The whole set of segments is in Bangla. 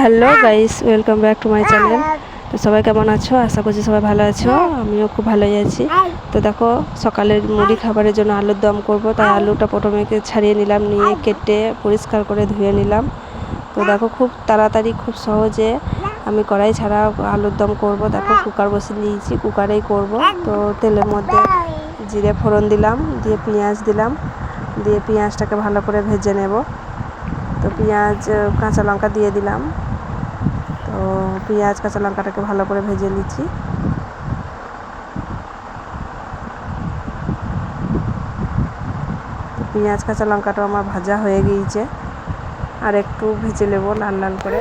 Hello guys welcome back to my channel তো সবাই কেমন আছো? আশা করছি সবাই ভালো আছো। আমিও খুব ভালোই আছি। তো দেখো, সকালের মুড়ি খাবারের জন্য আলুর দম করব। তাই আলুটা প্রথমে ছাড়িয়ে নিলাম, নিয়ে কেটে পরিষ্কার করে ধুয়ে নিলাম। তো দেখো, খুব তাড়াতাড়ি, খুব সহজে আমি কড়াই ছাড়া আলুর দম করব। দেখো, কুকার বসিয়ে দিয়েছি, কুকারেই করব। তো তেলের মধ্যে জিরে ফোড়ন দিলাম, দিয়ে পেঁয়াজ দিলাম, দিয়ে পেঁয়াজটাকে ভালো করে ভেজে নেব। তো পেঁয়াজ, কাঁচা লঙ্কা দিয়ে দিলাম। তো পেঁয়াজ, কাঁচা লঙ্কাটাকে ভালো করে ভেজে নিচ্ছি। পেঁয়াজ, কাঁচা লঙ্কাটা আমার ভাজা হয়ে গিয়েছে। আর একটু ভেজে নেব লাল লাল করে।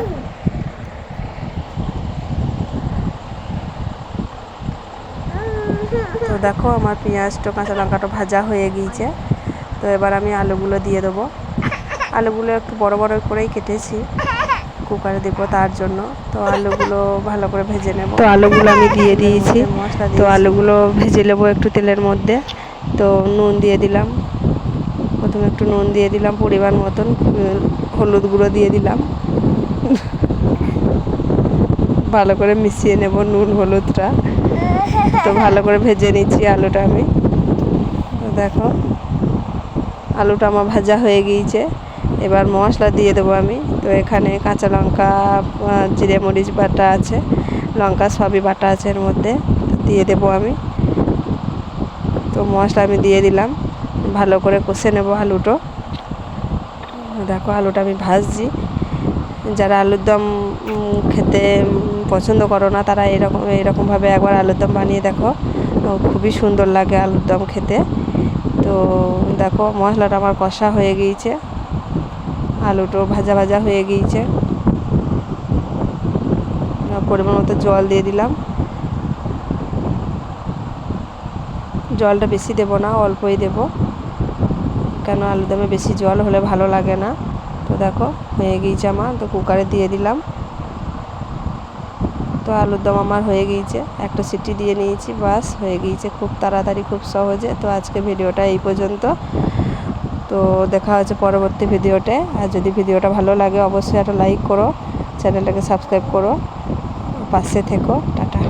তো দেখো আমার পেঁয়াজটা, কাঁচা লঙ্কাটা ভাজা হয়ে গিয়েছে। তো এবার আমি আলুগুলো দিয়ে দেবো। আলুগুলো একটু বড় বড় করেই কেটেছি কুকারে দেবো তার জন্য। তো আলুগুলো ভালো করে ভেজে নেব। তো আলুগুলো আমি দিয়ে দিয়েছি। মশলা তো আলুগুলো ভেজে নেব একটু তেলের মধ্যে। তো নুন দিয়ে দিলাম। প্রথমে একটু নুন দিয়ে দিলাম পরিমাণ মতন হলুদ গুঁড়ো দিয়ে দিলাম। ভালো করে মিশিয়ে নেব নুন হলুদটা। তো ভালো করে ভেজে নিচ্ছি আলুটা আমি। দেখো আলুটা আমার ভাজা হয়ে গিয়েছে। এবার মশলা দিয়ে দেবো আমি। তো এখানে কাঁচা লঙ্কা জিরে, মরিচ বাটা আছে। লঙ্কা সবই বাটা আছে এর মধ্যে। দিয়ে দেবো আমি। তো মশলা আমি দিয়ে দিলাম। ভালো করে কষে নেব আলুটো। দেখো আলুটা আমি ভাজছি। যারা আলুর দম খেতে পছন্দ করো না, তারা এরকম, এরকমভাবে একবার আলুর দম বানিয়ে দেখো। খুবই সুন্দর লাগে আলুর দম খেতে। তো দেখো মশলাটা আমার কষা হয়ে গিয়েছে। আলুটো ভাজা ভাজা হয়ে গিয়েছে। পরিমাণ মতো জল দিয়ে দিলাম। জলটা বেশি দেবো না, অল্পই দেবো। কেন আলুদমে বেশি জল হলে ভালো লাগে না। তো দেখো, হয়ে গিয়েছে আমার, তো কুকারে দিয়ে দিলাম। তো আলুর দম আমার হয়ে গিয়েছে, একটা সিটি দিয়ে নিয়েছি, বাস। হয়ে গিয়েছে খুব তাড়াতাড়ি, খুব সহজে। তো আজকে ভিডিওটা এই পর্যন্ত। তো দেখা হচ্ছে পরবর্তী ভিডিওতে। আর যদি ভিডিওটা ভালো লাগে, অবশ্যই একটা লাইক করো, চ্যানেলটাকে সাবস্ক্রাইব করো। পাশে থেকো, টাটা।